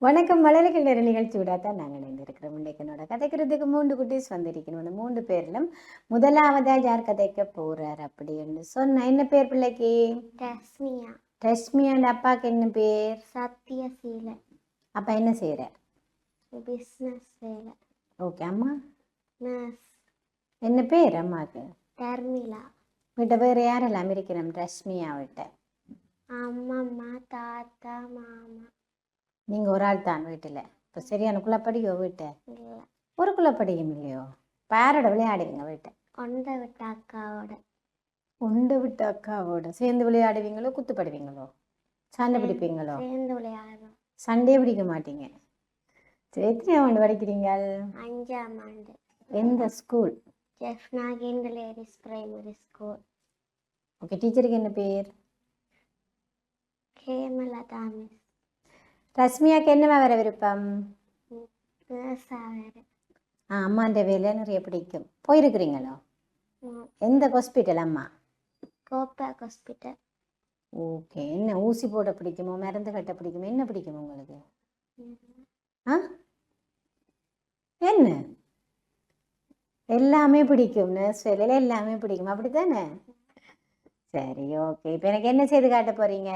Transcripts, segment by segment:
வணக்கம் மலர்கள் நேர நிகழ்ச்சியோட தான் நாங்கள் இணைந்திருக்கிறோம் இன்றைக்கு என்னோட கதைக்கிறதுக்கு மூன்று குட்டீஸ் வந்திருக்கணும் அந்த மூன்று பேரிலும் முதலாவதா யார் கதைக்க போறார் அப்படின்னு சொன்ன என்ன பேர் பிள்ளைக்கு? ரஸ்மியா. ரஷ்மியாண்ட அப்பாக்கு என்ன பேர்? சத்யசீலன். அப்பா என்ன செய்கிறார் பிஸ்னஸ் வேலை ஓகே அம்மா. நர்ஸ் என்ன பேர் அம்மாவுக்கு தர்மிளா வீட்டை வேறு யாரெல்லாம் இருக்கிறோம் ரஷ்மியா விட்ட அம்மம்மா தாத்தா மாமா. நீங்கள் ஒரு ஆள் தான் வீட்டில். இப்போ சரியான குள்ளப்படியோ வீட்டை? இல்லை. ஒரு குள்ளப்படியும் இல்லையோ? பேரோட விளையாடுவீங்க வீட்டை? கொண்ட விட்ட அக்காவோட. உண்டை விட்ட அக்காவோட. சேர்ந்து விளையாடுவீங்களோ? குத்துப்படுவீங்களோ சண்டை பிடிப்பீங்களோ? சேர்ந்து விளையாடுறோம் சண்டே பிடிக்க மாட்டீங்க. சரி எத்தனை ஆண்டு படிக்கிறீங்க அஞ்சாம் ஆண்டு. எந்த ஸ்கூல்? ஜெஃப்னா கிண்டலேரிஸ் பிரைமரி ஸ்கூல். ஓகே டீச்சருக்கு என்ன பேர்? கேமலதா மிஸ் ரஷ்மியாக்கு என்னவா வர விருப்பம்? ஆ அம்மாண்ட வேலை நிறைய பிடிக்கும். போயிருக்கிறீங்களோ? எந்த ஹாஸ்பிட்டல் அம்மா? கோபாக் ஹாஸ்பிட்டல். ஓகே. என்ன ஊசி போட பிடிக்குமோ மருந்து கட்ட பிடிக்குமோ என்ன பிடிக்கும் உங்களுக்கு? ஆ? என்ன? எல்லாமே பிடிக்கும் நர்ஸ் வேலையில் எல்லாமே பிடிக்கும். அப்படித்தானே? சரி ஓகே. இப்போ எனக்கு என்ன செய்து காட்ட போறீங்க?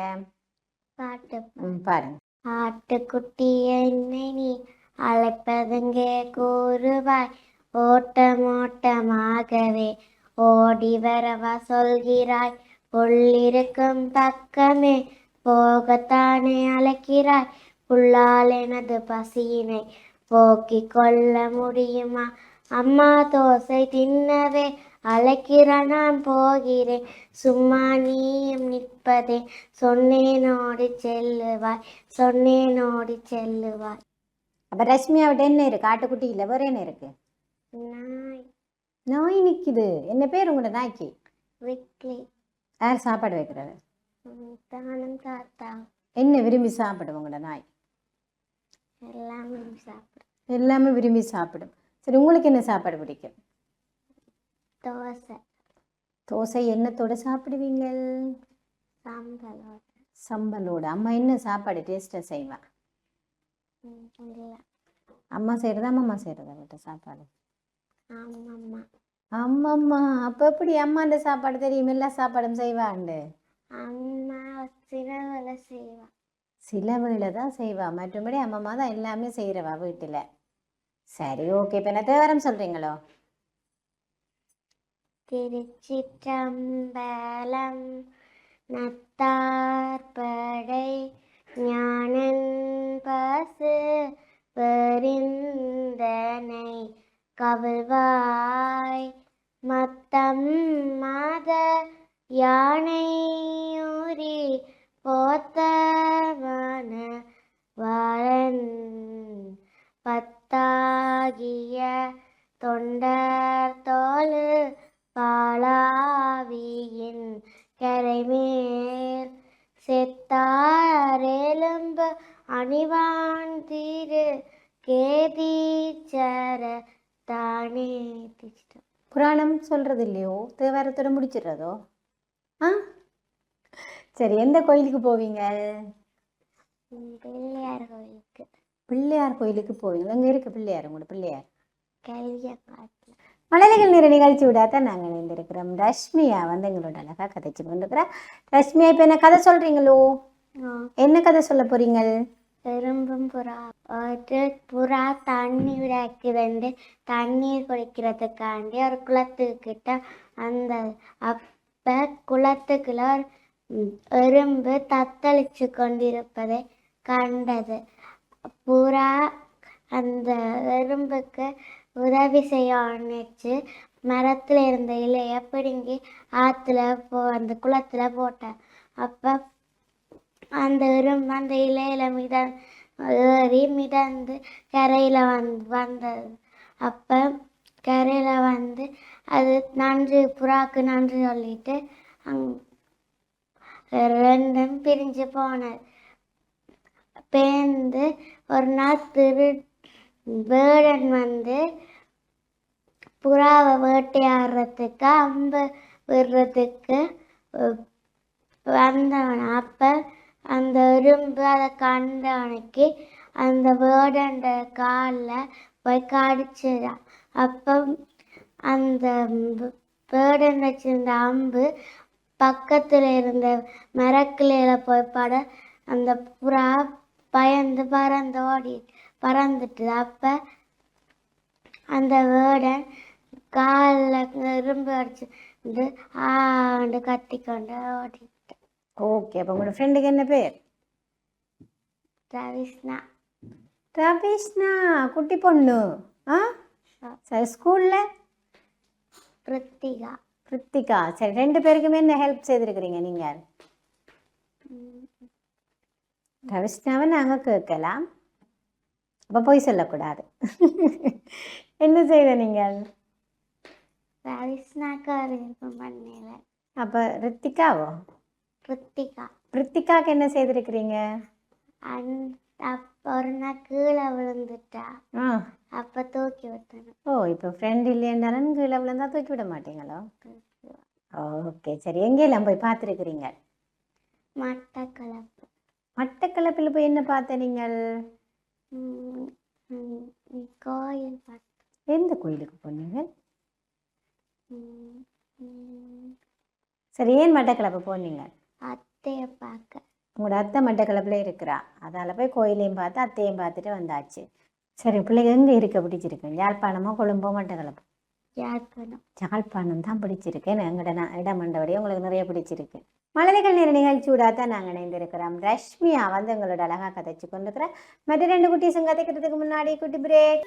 பாட்டு. பாருங்க. ஆட்டுக்குட்டி என்னை நீ அழைப்பதுங்கே கூறுவாய். ஓட்டம் ஓட்டமாகவே ஓடி வரவா சொல்கிறாய். புள்ளிருக்கும் பக்கமே போகத்தானே அழைக்கிறாய்? புல்லால் எனது பசியினை போக்கிக் கொள்ள முடியுமா? அம்மா தோசை தின்னவே அழைக்கிற நான் போகிறேன். சும்மா நீயும் நிற்பதே சொன்னேனோடி செல்லுவாய் சொன்னேனோடி செல்லுவாய். அப்போ ரஷ்மியா விட்ட என்ன இருக்கு? ஆட்டுக்குட்டி இல்லை வேற என்ன இருக்கு? நாய். நாய் நிற்குது என்ன பேர் உங்களோட நாய்க்கு? விக்லி. யார் சாப்பாடு வைக்கிறது? தானும் தாத்தா என்ன விரும்பி சாப்பிடும் உங்களோட நாய்? எல்லாம் சாப்பிடும். எல்லாமே விரும்பி சாப்பிடும். சரி உங்களுக்கு என்ன சாப்பாடு பிடிக்கும்? தோசை. தோசை என்னத்தோட சாப்பிடுவீங்க சாம்பலோட சம்பலோட அம்மா என்ன சாப்பாடு டேஸ்ட்டாக செய்வா? அம்மா செய்கிறதா அம்மா செய்கிறதா வீட்டு சாப்பாடு? ஆமாம்மா. அம்மம்மா அப்போ எப்படி அம்மாண்ட சாப்பாடு தெரியும்? எல்லா சாப்பாடும் செய்வாண்டு? அம்மா சில வேலை செய்வா. சில வேளை தான் செய்வா. மற்றபடி அம்மம்மா தான் எல்லாமே செய்கிறவா வீட்டில். சரி ஓகே இப்போ என்ன தேவரம் சொல்கிறீங்களோ திருச்சிற்றம்பலம் நத்தார்படை ஞானன் பசு பெரிந்தனை கவிழ்வாய் மத்தம் மாத யானையூரி போத்தவன வாரன் பத்தாகிய தொண்டர் தோலு பாலாவியின் கரைமேல் செத்தாரெலும்பு அணிவான் தீரு கேதீச்சர தானே. திச்சிட்டோம் புராணம் சொல்கிறது இல்லையோ தேவாரத்தோட முடிச்சிடுறதோ? ஆ? சரி எந்த கோயிலுக்கு போவீங்க? பிள்ளையார் கோயிலுக்கு. பிள்ளையார் கோயிலுக்கு போவீங்க. அங்கே இருக்கு பிள்ளையார் உங்களோட பிள்ளையார். மலைகள் நிற நிகழ்ச்சி விடாதான் நாங்கள் இணைந்திருக்கிறோம். ரஷ்மியா வந்து எங்களோட அழகாக கதைச்சு கொண்டிருக்கிறா. ரஷ்மியா இப்போ என்ன கதை சொல்கிறீங்களோ என்ன கதை சொல்ல போறீங்க எறும்பும் புறா. ஒரு புறா தண்ணீருக்கு வந்து தண்ணீர் குடிக்கிறதுக்காண்டி ஒரு குளத்துக்கிட்ட அந்த அப்ப குளத்துக்குள்ள ஒரு எறும்பு தத்தளிச்சு கொண்டிருப்பதை கண்டது. புறா அந்த எறும்புக்கு உதவி செய்ய நினைச்சு மரத்துல இருந்த இலைய பிடுங்கி ஆத்துல போ அந்த குளத்துல போட்டேன் அப்ப அந்த எறும்பு அந்த இலையில மித ஏறி மிதந்து கரையில் வந் வந்தது. அப்போ கரையில் வந்து அது நன்றி புறாக்கு நன்றி சொல்லிட்டு அங் ரெண்டும் பிரிஞ்சு போனது. பேர்ந்து ஒரு நாள் திரு வேடன் வந்து புறாவை வேட்டையாடுறதுக்கு அம்பு விடுறதுக்கு வந்தவன். அப்போ அந்த இரும்பு அதை கண்டவனுக்கு அந்த வேடண்ட காலில் போய் கடிச்சிடான் அப்போ அந்த வேடன் வச்சிருந்த அம்பு பக்கத்தில் இருந்த மரக்கிளையில போய் பட அந்த புறா பயந்து பறந்து ஓடி பறந்துட்டு அப்போ அந்த வேடன் காலில் இரும்பு அடிச்சு ஆண்டு கத்திக்கொண்டு ஓடி. ஓகே அப்போ உங்களோட ஃப்ரெண்டுக்கு என்ன பேர்? ரவிஸ்னா ரவிஷ்ணா குட்டி பொண்ணு. ஆ? சரி ஸ்கூலில்? ரித்திகா கிருத்திகா சரி ரெண்டு பேருக்குமே என்ன ஹெல்ப் செய்திருக்கிறீங்க நீங்கள் ரவிஷ்ணாவை நாங்கள் கேட்கலாம். அப்போ போய் சொல்லக்கூடாது. என்ன செய்த நீங்கள் விருப்பம் பண்ணல. அப்போ ரித்திகாவோ? ரித்திகா ரித்திகாக்கு என்ன செய்திருக்கிறீங்க? ஒரு நாள் கீழே விழுந்துட்டா. அப்போ தூக்கி விட்டணும். ஓ இப்போ ஃப்ரெண்ட் இல்லைன்னாலும் கீழே விழுந்தா தூக்கி விட மாட்டீங்களோ? ஓகே சரி. எங்கெல்லாம் போய் பார்த்துருக்குறீங்க? மட்டக்களப்பு. மட்டக்களப்பில் போய் என்ன பார்த்த நீங்கள்? கோயில் பார்த்து. எந்த கோயிலுக்கு போனீங்க? சரி ஏன் மட்டக்களப்பு போனீங்க? அத்தையை பார்க்க உங்களோட அத்தை மட்டக்களப்பில் இருக்கிறா. அதால் போய் கோயிலையும் பார்த்து அத்தையும் பார்த்துட்டு வந்தாச்சு. சரி பிள்ளைங்க எங்கே இருக்க? பிடிச்சிருக்கு. யாழ்ப்பாணமோ கொழும்போ மட்டக்களப்பு யாழ்ப்பாணம். யாழ்ப்பாணம் தான் பிடிச்சிருக்கு. எங்களோட நான் இடம் மண்டபடி உங்களுக்கு நிறைய பிடிச்சிருக்கு. மழலைகள் நேர நிகழ்ச்சியோட தான் நாங்கள் இணைந்திருக்கிறோம். ரஷ்மியா வந்து எங்களோட அழகாக கதைச்சு கொண்டிருக்கிறேன் மற்ற ரெண்டு குட்டீஸும் கதைக்கிறதுக்கு முன்னாடி குட்டி பிரேக்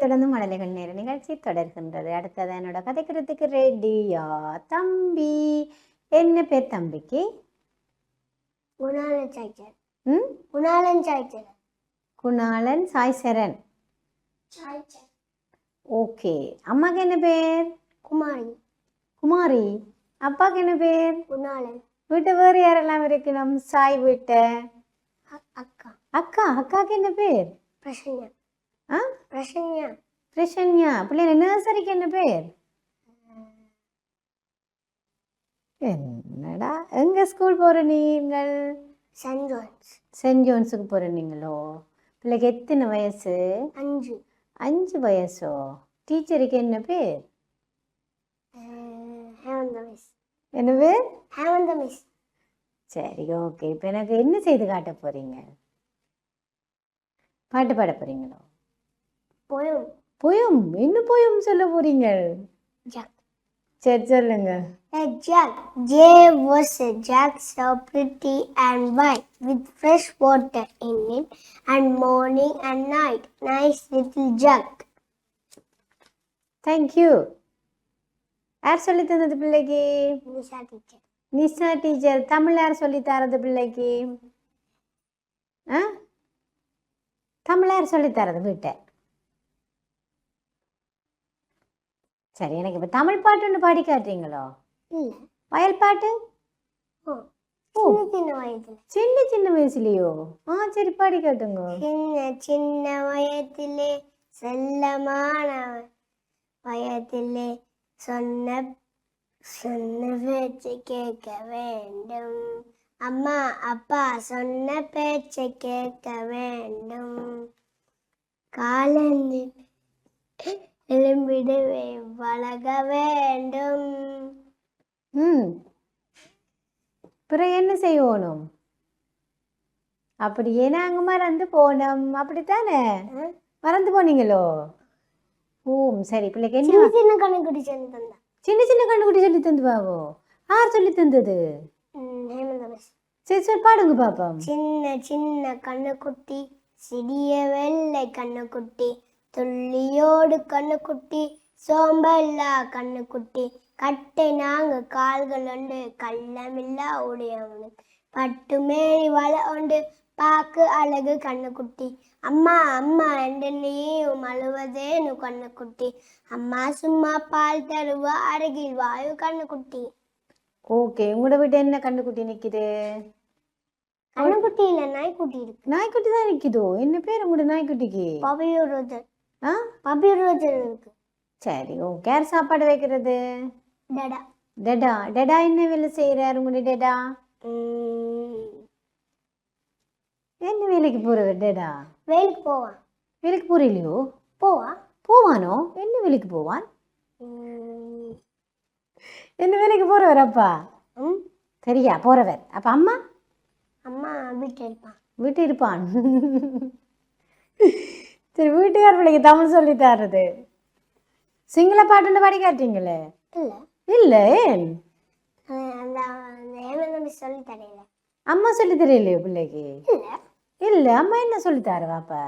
தொடர்ந்து மழலைகள் நேர நிகழ்ச்சி தொடர்கின்றது. அடுத்தது என்னோட கதைக்கிறதுக்கு ரெடியா. தம்பி என்ன பேர் தம்பிக்கு? குணாலன் சாய்ச்சல் ம்? குணாலன் சாய்ச்சல் குணாளன் சாய்சரன் ஓகே. அம்மாக்கு என்ன பேர்? குமாரி. குமாரி. அப்பாக்கு என்ன பேர்? குணாலன். வீட்டு வேறு யாரெல்லாம் இருக்கணும்? சாய் வீட்டை. அக்கா. அக்கா அக்காக்கு என்ன பேர்? பிரசன்யா ஆ? பிரசன்யா. பிரசன்யா. பிள்ளைங்க நர்சரிக்கு என்ன பேர்? என்னடா எங்க ஸ்கூல் போற நீங்கள்? Send Jones. சென்ட் ஜோன்ஸுக்கு போற நீங்களோ? பிள்ளைக்கு எத்தனை வயசு? அஞ்சு. அஞ்சு வயசோ? டீச்சருக்கு என்ன பேர்? என்ன பேர்? ஹேவந்த மிஸ் சரி ஓகே. இப்போ எனக்கு என்ன செய்து காட்ட போறீங்க? பாட்டு பாட போறீங்களோ? போயும் போயும் என்ன போயும் சொல்ல போறீங்க ஜாக் சரி சொல்லுங்க A jug. Jay was a jug so pretty and white with fresh water in it and morning and night. Nice little jug. Thank you யார் சொல்லி தந்தது பிள்ளைக்கு Nisha teacher. Nisha teacher Tamil யார் சொல்லி தரது பிள்ளைக்கு ஆ தமிழ் யார் சொல்லி தரது வீட்டை சரி எனக்கு இப்போ தமிழ் பாட்டு ஒன்று பாடி காட்டுறீங்களோ? வயல் பாட்டு? சின்ன சின்ன வயசுலையோ? ஆ சரி பாடி காட்டுங்க. சின்ன சின்ன வயதிலே செல்லமான வயதிலே சொன்ன சொன்ன பேச்சு கேட்க வேண்டும். அம்மா அப்பா சொன்ன பேச்சை கேட்க வேண்டும். காலந்து எழும்பிடவே வளக வேண்டும். ம். பிறகு என்ன செய்யணும் அப்படியே நாங்கள் மறந்து போனோம். அப்படித்தானே? மறந்து போனீங்களோ? ஓ சரி பிள்ளைக்கு என்ன? சின்ன சின்ன கணக்குடி சொல்லி தந்தா. சின்ன சின்ன கண்டுபிடி சொல்லி தந்து பாவோ யார் சொல்லி தந்தது? சரி சரி பாடுங்க பாப்போம். சின்ன சின்ன கண்ணுக்குட்டி சிறிய வெள்ளை கண்ணுக்குட்டி. துள்ளியோடு கண்ணுக்குட்டி சோம்பல்லா கண்ணுக்குட்டி கட்டை நாங்க கால்கள் உண்டு கள்ளமில்லா உடையவனு பட்டு மேனி வள உண்டு பாக்கு அழகு கண்ணுக்குட்டி. அம்மா அம்மா என்று நீயும் அழுவதேனு கண்ணுக்குட்டி. அம்மா சும்மா பால் தருவா அருகில் வாயு கண்ணுக்குட்டி. ஓகே உங்களோட வீட்டு என்ன கண்டுக்குட்டி நிக்குது? கண்ணுக்குட்டி இல்ல நாய்க்குட்டி இருக்கு. நாய்க்குட்டி தான் நிக்குதோ? என்ன பேர் உங்களோட நாய்க்குட்டிக்கு? பபியுரோஜன் ஆ? பபியுரோஜன் இருக்கு. சரி ஓகே யார் சாப்பாடு வைக்கிறது? டடா. டெடா? டெடா என்ன வேலை செய்யறாரு உங்களுடைய டெடா? என்ன வேலைக்கு போறவர் டெடா? வேலைக்கு போவான். வேலைக்கு போறீங்களோ போவா. போவானோ? என்ன வேலைக்கு போவான்? என்ன வேலைக்கு போறவர் அப்பா? உம், சரியா போறவர். அப்ப அம்மா? அம்மா வீட்டில் இருப்பான். வீட்டு இருப்பான். சரி வீட்டுக்கார பிள்ளைக்கு தமிழ் சொல்லி தர்றது. சிங்கள பாட்டுன்னு பாடி காட்டீங்களே இல்லை. இல்ல ஏன்? சொல்லி தரையில அம்மா சொல்லி தெரியலையோ பிள்ளைக்கு? இல்லை. அம்மா என்ன சொல்லி தர பாப்பா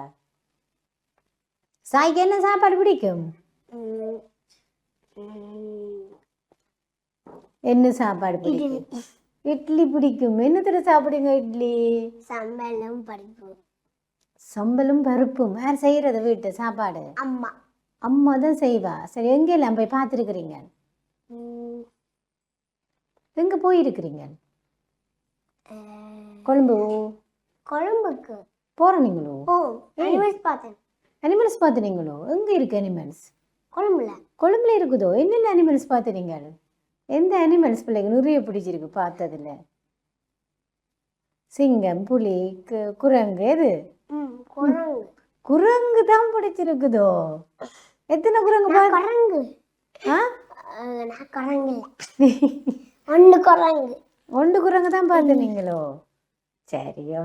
சாய்க்கு என்ன சாப்பாடு பிடிக்கும்? என்ன சாப்பாடு பிடிக்கும்? இட்லி. பிடிக்கும். என்னத்துல சாப்பிடுங்க இட்லி? சம்பளம் படிப்பு சம்பலும் பருப்பும். யார் செய்யறது வீட்டு சாப்பாடு? அம்மா. அம்மா தான் செய்வா. சரி எங்கெல்லாம் போய் பார்த்துருக்குறீங்க? எங்க போயிருக்கிறீங்க? கொழும்பு? கொழும்புக்கு. போறீங்களோ ஓ அனிமல்ஸ் பார்த்தேன். அனிமல்ஸ் பார்த்துனீங்களோ எங்க இருக்கு அனிமல்ஸ் கொழும்புல. கொழும்புல இருக்குதோ? என்னென்ன அனிமல்ஸ் பார்த்துனீங்க எந்த அனிமல்ஸ் பிள்ளைங்க நிறைய பிடிச்சிருக்கு பார்த்ததுல? சிங்கம் புலி குரங்கு எது? குரங்கு. குரங்கு தான் பிடிச்சிருக்குதோ? எத்தனை குரங்கு குரங்கு. நான் குரங்கு. ஒன்று குரங்கு. ஒன்று குரங்கு தான் பார்த்துனீங்களோ சரியோ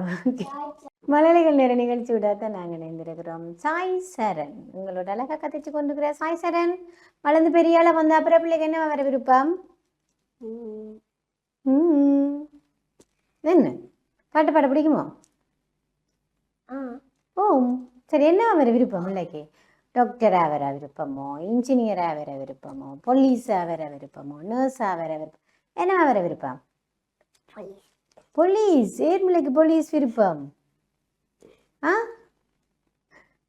மலையாளிகள் நேர நிகழ்ச்சி விடாதான் நாங்கள் இணைந்திருக்கிறோம். சாய் சரண். உங்களோட அழகா கதைச்சு கொண்டுக்கிற சாய் சரண். வளர்ந்து பெரிய ஆளா வந்த அப்புறம் பிள்ளைக்கு என்ன வர விருப்பம். என்ன? பாட்டு பாட பிடிக்குமோ? ஓ சரி என்ன வர விருப்பம் பிள்ளைக்கு டாக்டராக வர விருப்பமோ? இன்ஜினியராக வர விருப்பமோ? போலீஸாக வர விருப்பமோ? நர்ஸாக வர விருப்பம் என்ன வர விருப்பம்? போலீஸ் பிள்ளைக்கு போலீஸ் விருப்பம்? ஆ?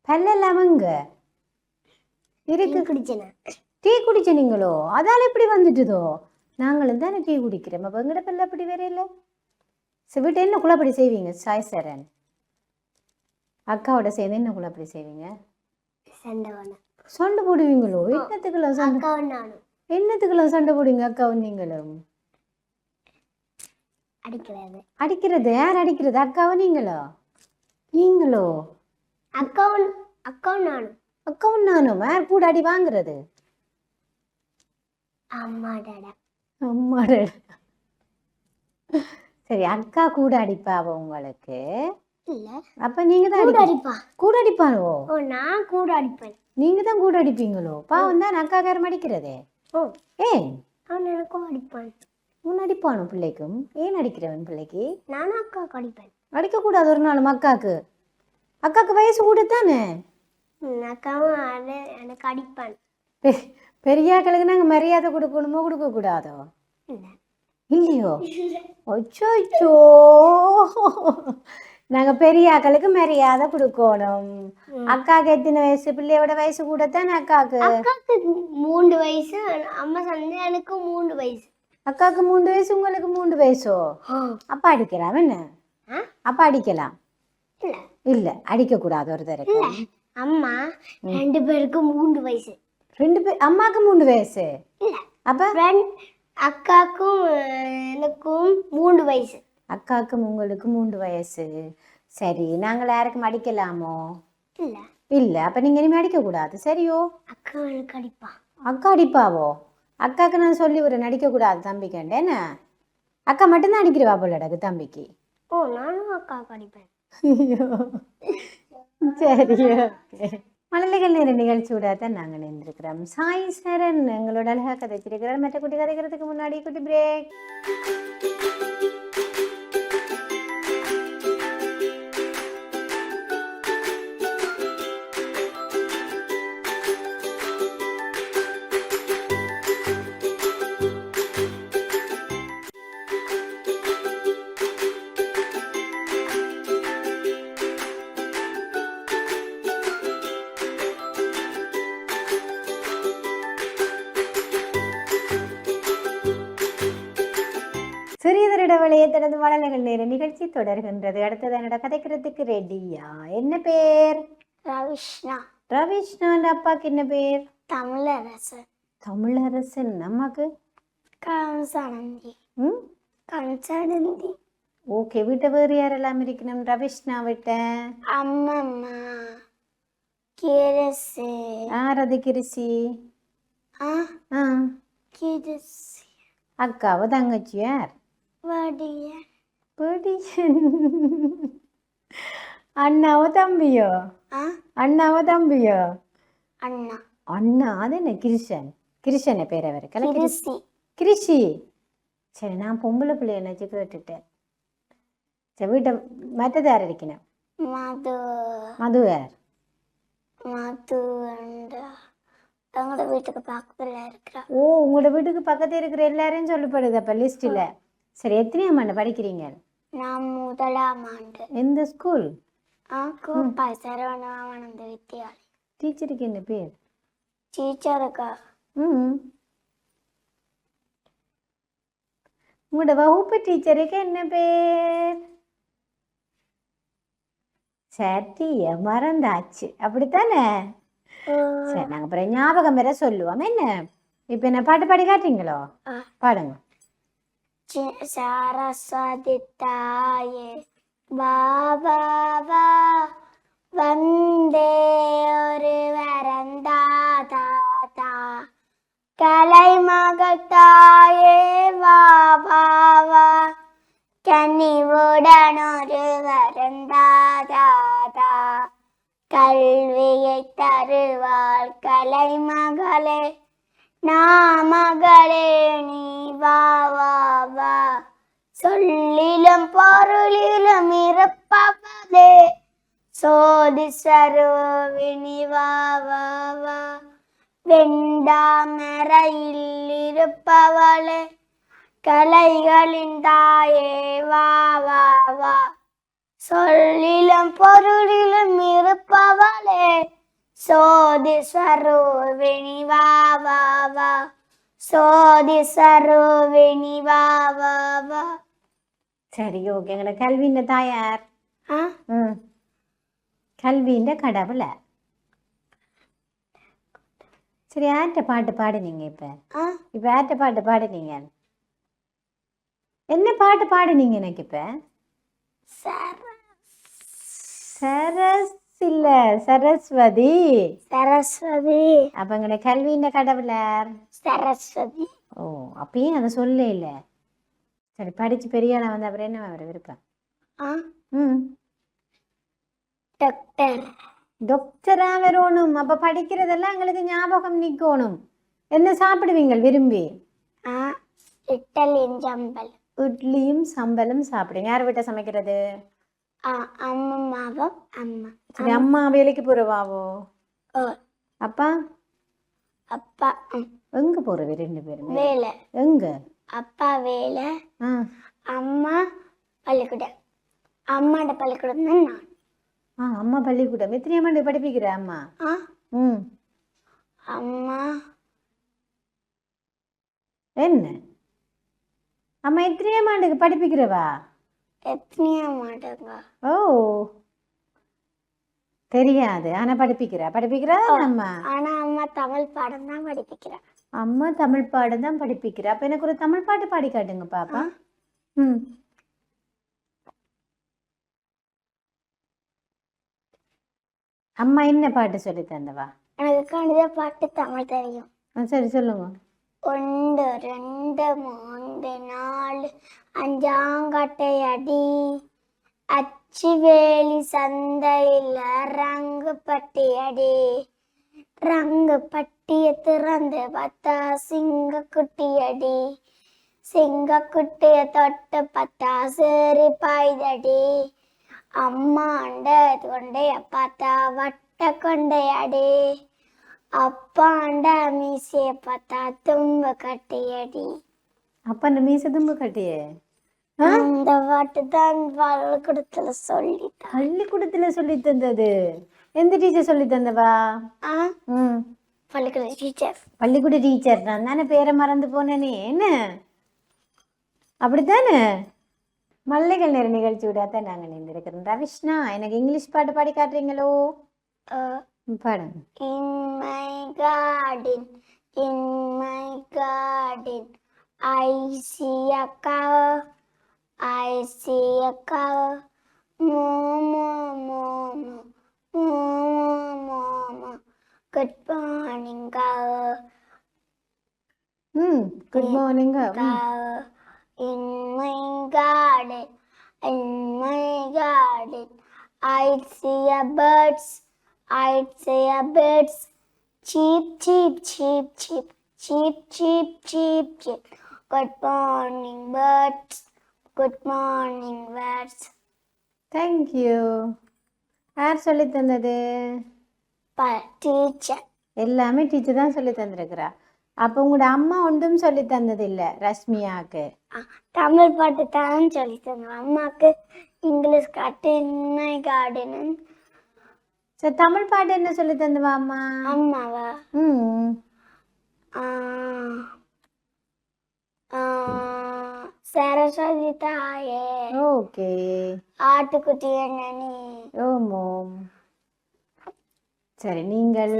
பல்லெல்லாம் அங்க இருக்கு. குடிச்சேனா? டீ குடிச்ச நீங்களோ? அதால இப்படி வந்துட்டுதோ? நாங்களும் தானே டீ குடிக்கிறோம். அப்போ எங்கட பல்ல அப்படி வேற இல்லை? சரி வீட்டு என்ன குழப்படி செய்வீங்க? சாய் சரண். அக்காவோட சேர்ந்து என்ன குழப்படி செய்வீங்க? சண்டை போடுவீங்களோ? என்னத்துக்கெல்லாம் சண்டை? அக்காவும் என்னத்துக்கெல்லாம் சண்டை போடுவீங்க அக்காவும் நீங்களும்? அடிக்கிறது. அடிக்கிறது? யார் அடிக்கிறது? அக்காவை நீங்களோ? நீங்களோ? அக்காவும் அக்காவும் நானும். அக்காவும் நானும்? யார் கூட அடி வாங்குறது? அம்மாடா சரி அக்கா கூட அடிப்பாவ உங்களுக்கு. இல்ல. அப்ப நீங்க தான் கூட அடி அடிப்பா கூட அடிப்பானோ ஓ நான் கூட அடிப்பேன் நீங்க தான் கூட அடிப்பீங்களோ பாவம் தான் அக்கா காரம் அடிக்கிறதே. ஓ. ஏன் அவன் எனக்கும் அடிப்பான். உன் அடிப்பானோ பிள்ளைக்கும்? ஏன் அடிக்கிறவன் பிள்ளைக்கு? நானும் அக்காவுக்கு அடிப்பேன். அடிக்கக்கூடாது ஒரு நாளும் அக்காக்கு. அக்காக்கு வயசு கூட தானே அக்காவும் எனக்கு அடிப்பான். பெ- பெரியாக்களுக்கு நாங்க மரியாதை கொடுக்கணுமோ கொடுக்க கூடாதோ இல்ல. இல்லையோ? அச்சோ நாங்க பெரியாக்களுக்கு மரியாதை கொடுக்கணும். அக்காக்கு எத்தனை வயசு? பிள்ளையோட வயசு கூட தானே அக்காக்கு அக்காவுக்கு மூன்று வயசு அம்மா சொன்னது எனக்கு மூன்று வயசு. அக்காக்கு மூணு வயசு உங்களுக்கு மூணு வயசோ? அப்ப அடிக்கலாம் என்ன? அப்ப அடிக்கலாம். இல்ல. அடிக்க கூடாது ஒரு தடவை அம்மா ரெண்டு பேருக்கும் மூன்று வயசு. ரெண்டு பேர் அம்மாக்கு மூணு வயசு? அப்ப? அக்காக்கும் எனக்கும் மூன்று வயசு. அக்காவுக்கு உங்களுக்கு மூன்று வயசு. சரி நாங்கள் யாருக்கும் அடிக்கலாமோ? இல்ல. இல்ல அப்ப நீங்க இனிமே அடிக்க கூடாது. சரியோ? அக்கா அடிப்பா. அக்கா அடிப்பாவோ? அக்காக்கு நான் சொல்லி ஒரு நடிக்க கூடாது தம்பிக்கு என்ன? அக்கா மட்டும்தான் அடிக்கிறவா போல எனக்கு தம்பிக்கு. ஓ நானும் அக்காவுக்கு அடிப்பேன். சரி ஓகே. மழலைகள் நேர நிகழ்ச்சியோட தான் நாங்கள் நின்றுருக்கிறோம் சாய் சரண் எங்களோட அழகா கதைச்சிருக்கிறார். மற்ற குட்டி கதைக்கிறதுக்கு முன்னாடி குட்டி பிரேக் தனது மழலைகள் நேர நிகழ்ச்சி தொடர்கின்றது. அடுத்தது என்னோட கதைக்கிறதுக்கு ரெடியா? என்ன பேர்? ரவிஷ்ணா. ரவிஷ்ணாண்ட அப்பாக்கு என்ன பேர்? தமிழரசன். தமிழரசன். அம்மாக்கு கம்சானந்தி. ம்? கம்சானந்தி. ஓகே. வீட்டை வேறு யாரெல்லாம் இருக்கணும்? ரவிஷ்ணா விட்ட? அம்மம்மா. கிரசு. ஆரது கிரிசி? ஆ? கிரசு. அக்காவோ தங்கச்சி யார்? அண்ணாவோ தம்பியோ அண்ணாவோ தம்பியோ அண்ணா அண்ணா அது என்ன கிருஷன் கிருஷனை பேர் அவர் கிருசி கிருஷி சரி நான் பொம்பளை பிள்ளைய நினச்சி கேட்டுட்டேன் சரி வீட்டை மற்றது யார் இருக்கணும் மது மது யார் மது and எங்களோட வீட்டுக்கு பக்கத்துல இருக்கிறா ஓ உங்களோட வீட்டுக்கு பக்கத்தில் இருக்கிற எல்லாரையும் சொல்லப்படுது அப்போ லிஸ்ட்டில் சரி எத்தனையாம் ஆண்டு படிக்கிறீங்க? நான் முதலாம் ஆண்டு. எந்த ஸ்கூல் ஆ கோப்பாய் சரவணானந்த வித்யாலயம். டீச்சருக்கு என்ன பேர்? டீச்சருக்கா? ம். உங்களோட வகுப்பு டீச்சருக்கு என்ன பேர்? சட்டிய மறந்தாச்சு. அப்படித்தானே? சரி நாங்கள் அப்புறம் ஞாபகம் வேற சொல்லுவோம். என்ன? இப்போ என்ன பாட்டு பாடி காட்டுறீங்களோ. பாடுங்க. சரஸ்வதி தாயே பாபா வந்தே ஒரு வரந்தாதா தாத்தா கலை மகத்தாயே வா கனிவுடன் ஒரு வரந்தாதா கல்வியை தருவாள் கலை மகளே நாமகளே நீ வா வா வா. சொல்லிலும் பொருளிலும் இருப்பவளே. சோதி சரோவினி வா வா வா. வெண்டாமரையில் இருப்பவளே. கலைகளின் தாயே வா வா வா. சொல்லிலும் பொருளிலும் இருப்பவளே. சோதி சரோவினி வா வா. வா சோதி சரோவினி வா வா. வா சரி ஓகே. எங்களோட கல்வின்ற தாயார் ஆ? ம். கல்வின்ற கடவுளை. சரி யார்கிட்ட பாட்டு பாடுனீங்க இப்போ? ஆ. இப்போ யார்கிட்ட பாட்டு பாடுனீங்க? என்ன பாட்டு பாடுனீங்க எனக்கு இப்போ? சர சரஸ். இல்ல சரஸ்வதி. சரஸ்வதி. அப்ப எங்கட கல்வின்ற கடவுளர்? சரஸ்வதி. ஓ அப்பயும் அதை சொல்ல இல்லை சரி படிச்சு பெரிய ஆளா வந்து அப்புறம் என்ன அவர் விருப்பம்? ஆ? ம். டாக்டர் டாக்டரா வரணும். அப்ப படிக்கிறதெல்லாம் எங்களுக்கு ஞாபகம் நிக்கணும். என்ன சாப்பிடுவீங்க விரும்பி? இட்டலின் ஜம்பல் இட்லியும் சம்பலும் சாப்பிடுங்க. யார் வீட்டை சமைக்கிறது? அம்மாவும் அம்மா சரி அம்மா வேலைக்கு போறவாவோ ஓ அப்பா? அப்பா ம், எங்க போறவே ரெண்டு பேருமே? வேலை. எங்க? அப்பா வேலை ஆ. அம்மா பள்ளிக்கூடம் அம்மாட பள்ளிக்கூடம் தான் நான். ஆ அம்மா பள்ளிக்கூடம். எத்தனை ஆண்டு படிப்பிக்கிற அம்மா? ஆ. ம். அம்மா. என்ன? அம்மா எத்தனையாம் ஆண்டுக்கு படிப்பிக்கிறவா ஓ தெரியாது. ஆனா படிப்பிக்கிறா? படிப்பிக்கிறா அம்மா ஆனா அம்மா தமிழ் பாடம் தான் படிப்பிக்கிறேன் அம்மா தமிழ் பாடம் தான் படிப்பிக்கிறா. அப்ப எனக்கு ஒரு தமிழ் பாட்டு பாடி காட்டுங்க பாப்பா. ம். அம்மா என்ன பாட்டு சொல்லி தந்தவா? எனக்கு கணித பாட்டு தமிழ் தெரியும். சரி சொல்லுங்க. ஒன்று ரெண்டு மூன்று நாலு அஞ்சாங்கட்டை அடி. அச்சுவேலி சந்தையில் ரங்கு பட்டி அடி. ரங்கு பட்டியை திறந்து பார்த்தா சிங்க குட்டி அடி. சிங்க குட்டிய தொட்டு பார்த்தா சேரி பாய்தடி. அம்மாண்ட கொண்டைய பார்த்தா வட்ட கொண்டையடி அப்பாண்ட மீசைய பார்த்தா தும்ப கட்டியடி. அப்ப அந்த மீச தும்பு கட்டியே? அந்த பாட்டு தான் பள்ளிக்கூடத்துல சொல்லி பள்ளிக்கூடத்துல சொல்லி தந்தது. எந்த டீச்சர் சொல்லி தந்தவா? ம். பள்ளிக்கூட டீச்சர் பள்ளிக்கூட டீச்சர் நான் தானே பேரை மறந்து போனேனே என்ன? அப்படித்தானே? மல்லிகள் நேர நிகழ்ச்சியோட தான் நாங்கள் இணைந்திருக்கிறோம் ரவிஷ்ணா எனக்கு இங்கிலீஷ் பாட்டு பாடி காட்டுறீங்களோ? Uh, பாடுங்க in my garden, in my garden, I see a cow. I see a cow. Moo, moo, moo, moo. Moo, moo, moo. Good morning, cow. ம் good morning Cow. In my garden, in my garden, I see a birds. I see a birds. Cheep, cheep, cheep, cheep, cheep, cheep, cheep, cheep. Good morning, birds. Good morning, birds. Thank you யார் சொல்லி தந்தது teacher, எல்லாமே teacher தான் சொல்லி தந்திருக்கிறா அப்போ உங்களோட அம்மா ஒன்றும் சொல்லி தந்தது இல்லை ரஷ்மியாவுக்கு தமிழ் பாட்டு தான் சொல்லி தந்தோம் அம்மாக்கு இங்கிலீஷ் காட்டு என்ன கார்டனு சரி தமிழ் பாட்டு என்ன சொல்லி தந்துவா அம்மா? அம்மாவா? ம். சரஸ்வதி தாயே. ஓகே. ஆட்டுக்குட்டி என்ன நீ? ஓமோம் சரி நீங்கள்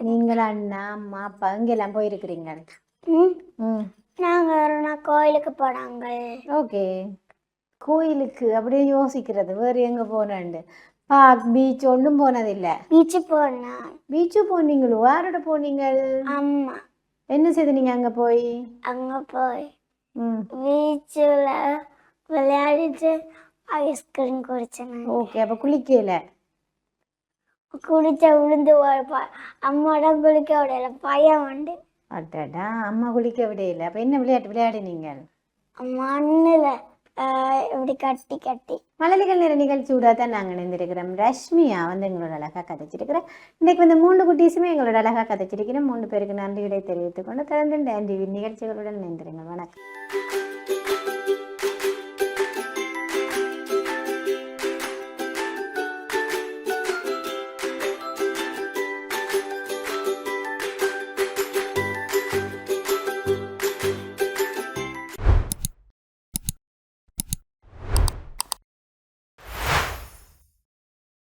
நீங்கள் அண்ணா அம்மா அப்பா இங்கெல்லாம் போயிருக்கிறீங்க. நாங்க கோயிலுக்கு போனாங்க. ஓகே. கோயிலுக்கு அப்படியே யோசிக்கிறது வேறு எங்கே போனேன்ட்டு பார்க் பீச் ஒன்றும் போனதில்லை பீச்சு போனோம் பீச்சு போனீங்களோ யாரோட போனீங்க அம்மா என்ன செய்து நீங்கள் அங்கே போய் அங்க போய் ம் பீச்சில் விளையாடிட்டு ஐஸ்கிரீம் குடிச்சேன் ஓகே அப்போ குளிக்கல குடிச்ச விழுந்து ஒரு ப- அம்மாவோட குளிக்க விடல பையன் உண்டு அட்டடா அம்மா குளிக்க விடையில அப்போ என்ன விளையாட்டு விளையாடினீங்க மண்ணில் இப்படி கட்டி கட்டி மலலிகள் நிற நிகழ்ச்சியோட தான் நாங்கள் இணைந்திருக்கிறோம் ரஷ்மியா வந்து எங்களோட அழகாக கதைச்சிருக்கிறேன் இன்னைக்கு வந்து மூன்று குட்டீஸுமே எங்களோட அழகாக கதைச்சிருக்கிறேன் மூன்று பேருக்கு நன்றிகளை தெரிவித்துக் கொண்டு தொடர்ந்து இந்த நிகழ்ச்சிகளுடன் இணைந்திருங்கள் வணக்கம்